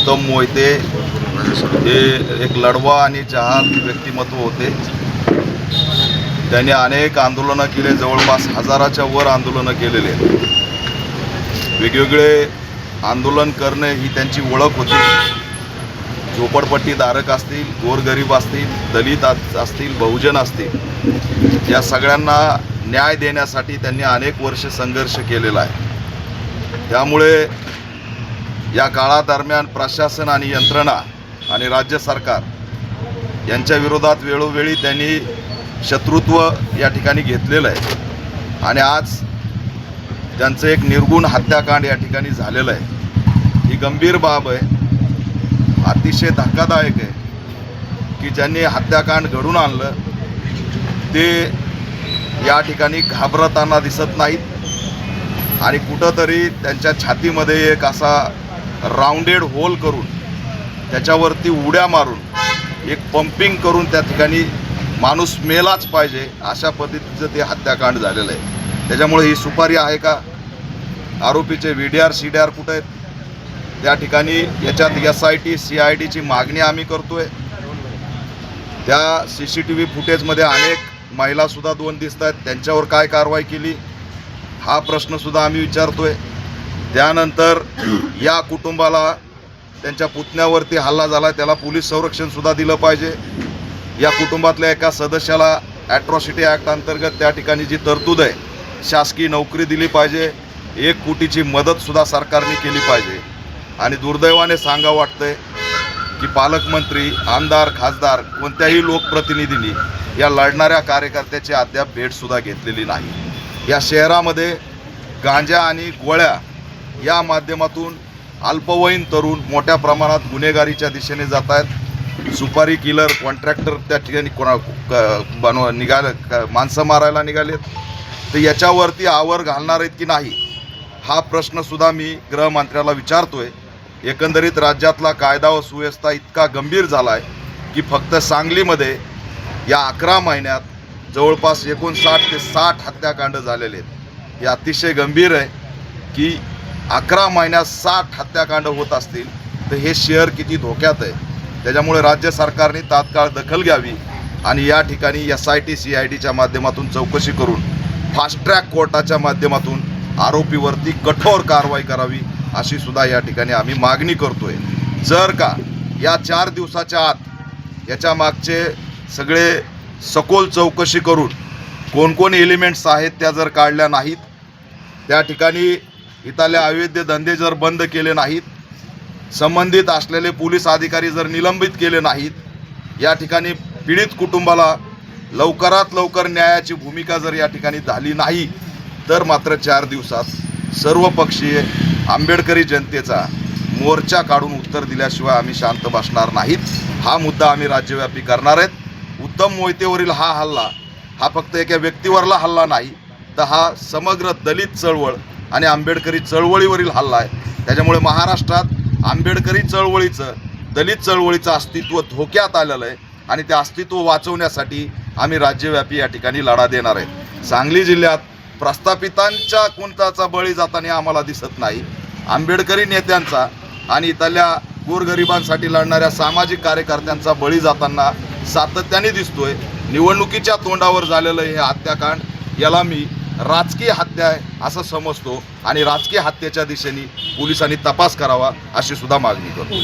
उत्तम मोहिते हे एक लढवा आणि जहाल व्यक्तिमत्व होते. त्यांनी अनेक आंदोलनं केले जवळपास हजाराच्या वर आंदोलनं केलेले. वेगवेगळे आंदोलन करणे ही त्यांची ओळख होती. झोपडपट्टीधारक असतील गोरगरीब असतील दलित असतील बहुजन असतील या सगळ्यांना न्याय देण्यासाठी त्यांनी अनेक वर्ष संघर्ष केलेला आहे. त्यामुळे या काळादरम्यान प्रशासन आणि यंत्रणा आणि राज्य सरकार यांच्या विरोधात वेळोवेळी त्यांनी शत्रुत्व या ठिकाणी घेतलेलं आहे. आणि आज त्यांचं एक निर्गुण हत्याकांड या ठिकाणी झालेलं आहे. ही गंभीर बाब आहे. अतिशय धक्कादायक आहे की ज्यांनी हत्याकांड घडून आणलं ते या ठिकाणी घाबरताना दिसत नाहीत. आणि कुठंतरी त्यांच्या छातीमध्ये एक असा राऊंडेड होल करून त्याच्यावरती उड्या मारून एक पंपिंग करून त्या ठिकाणी माणूस मेलाच पाहिजे अशा पद्धतीचं ते हत्याकांड झालेलं आहे. त्याच्यामुळे ही सुपारी आहे का? आरोपीचे V D R C D R कुठं आहेत? त्या ठिकाणी याच्यात S I T C I टीची मागणी आम्ही करतोय. त्या सी सी टी व्ही फुटेजमध्ये अनेक महिलासुद्धा दोन दिसत आहेत. त्यांच्यावर काय कारवाई केली? हा प्रश्नसुद्धा आम्ही विचारतोय. त्यानंतर या कुटुंबाला त्यांच्या पुतण्यावरती हल्ला झाला. त्याला पोलीस संरक्षणसुद्धा दिलं पाहिजे. या कुटुंबातल्या एका सदस्याला ॲट्रॉसिटी ॲक्ट अंतर्गत त्या ठिकाणी जी तरतूद आहे शासकीय नोकरी दिली पाहिजे. एक कोटीची मदतसुद्धा सरकारने केली पाहिजे. आणि दुर्दैवाने सांगा वाटतंय की पालकमंत्री आमदार खासदार कोणत्याही लोकप्रतिनिधींनी या लढणाऱ्या कार्यकर्त्याची अद्याप भेटसुद्धा घेतलेली नाही. या शहरामध्ये गांजा आणि गोळ्या या माध्यमातून अल्पवयीन तरुण मोठ्या प्रमाणात गुन्हेगारीच्या दिशेने जात आहेत. सुपारी किलर कॉन्ट्रॅक्टर त्या ठिकाणी कोणा क- बनव निघाल क- माणसं मारायला निघालेत. तर याच्यावरती आवर घालणार आहेत की नाही हा प्रश्नसुद्धा मी गृहमंत्र्याला विचारतो आहे एकंदरीत राज्यातला कायदा व सुव्यवस्था इतका गंभीर झाला आहे की फक्त सांगलीमध्ये या अकरा महिन्यात जवळपास एकोणसाठ ते साठ हत्याकांड झालेले आहेत. हे अतिशय गंभीर आहे की अकरा महिन्यात साठ हत्याकांड होत असतील तर हे शहर किती धोक्यात आहे? त्याच्यामुळे राज्य सरकारने तात्काळ दखल घ्यावी आणि या ठिकाणी S I T C I टीच्या माध्यमातून चौकशी करून फास्ट ट्रॅक कोर्टाच्या माध्यमातून आरोपीवरती कठोर कारवाई करावी अशी सुद्धा या ठिकाणी आम्ही मागणी करतोय. जर का या चार दिवसाच्या आत याच्या मागचे सगळे सखोल चौकशी करून कोणकोण एलिमेंट्स आहेत त्या जर काढल्या नाहीत त्या ठिकाणी इथले अवैध धंदे जर बंद केले नाहीत संबंधित असलेले पोलीस अधिकारी जर निलंबित केले नाहीत या ठिकाणी पीडित कुटुंबाला लवकरात लवकर न्यायाची भूमिका जर या ठिकाणी झाली नाही तर मात्र चार दिवसात सर्वपक्षीय आंबेडकरी जनतेचा मोर्चा काढून उत्तर दिल्याशिवाय आम्ही शांत बसणार नाहीत. हा मुद्दा आम्ही राज्यव्यापी करणार आहेत. उत्तम मोहितेवरील हा हल्ला हा फक्त एका व्यक्तीवरला हल्ला नाही तर हा समग्र दलित चळवळ आणि आंबेडकरी चळवळीवरील हल्ला आहे. त्याच्यामुळे महाराष्ट्रात आंबेडकरी चळवळीचं दलित चळवळीचं अस्तित्व धोक्यात आलेलं आहे आणि ते अस्तित्व वाचवण्यासाठी आम्ही राज्यव्यापी या ठिकाणी लढा देणार आहे. सांगली जिल्ह्यात प्रस्थापितांच्या कोणताचा बळी जाताना आम्हाला दिसत नाही. आंबेडकरी नेत्यांचा आणि इथल्या गोरगरिबांसाठी लढणाऱ्या सामाजिक कार्यकर्त्यांचा बळी जाताना सातत्याने दिसतोय. निवडणुकीच्या तोंडावर झालेलं हे हत्याकांड याला मी राजकीय हत्या आहे असं समजतो आणि राजकीय हत्येच्या दिशेने पोलिसांनी तपास करावा अशी सुद्धा मागणी करतो.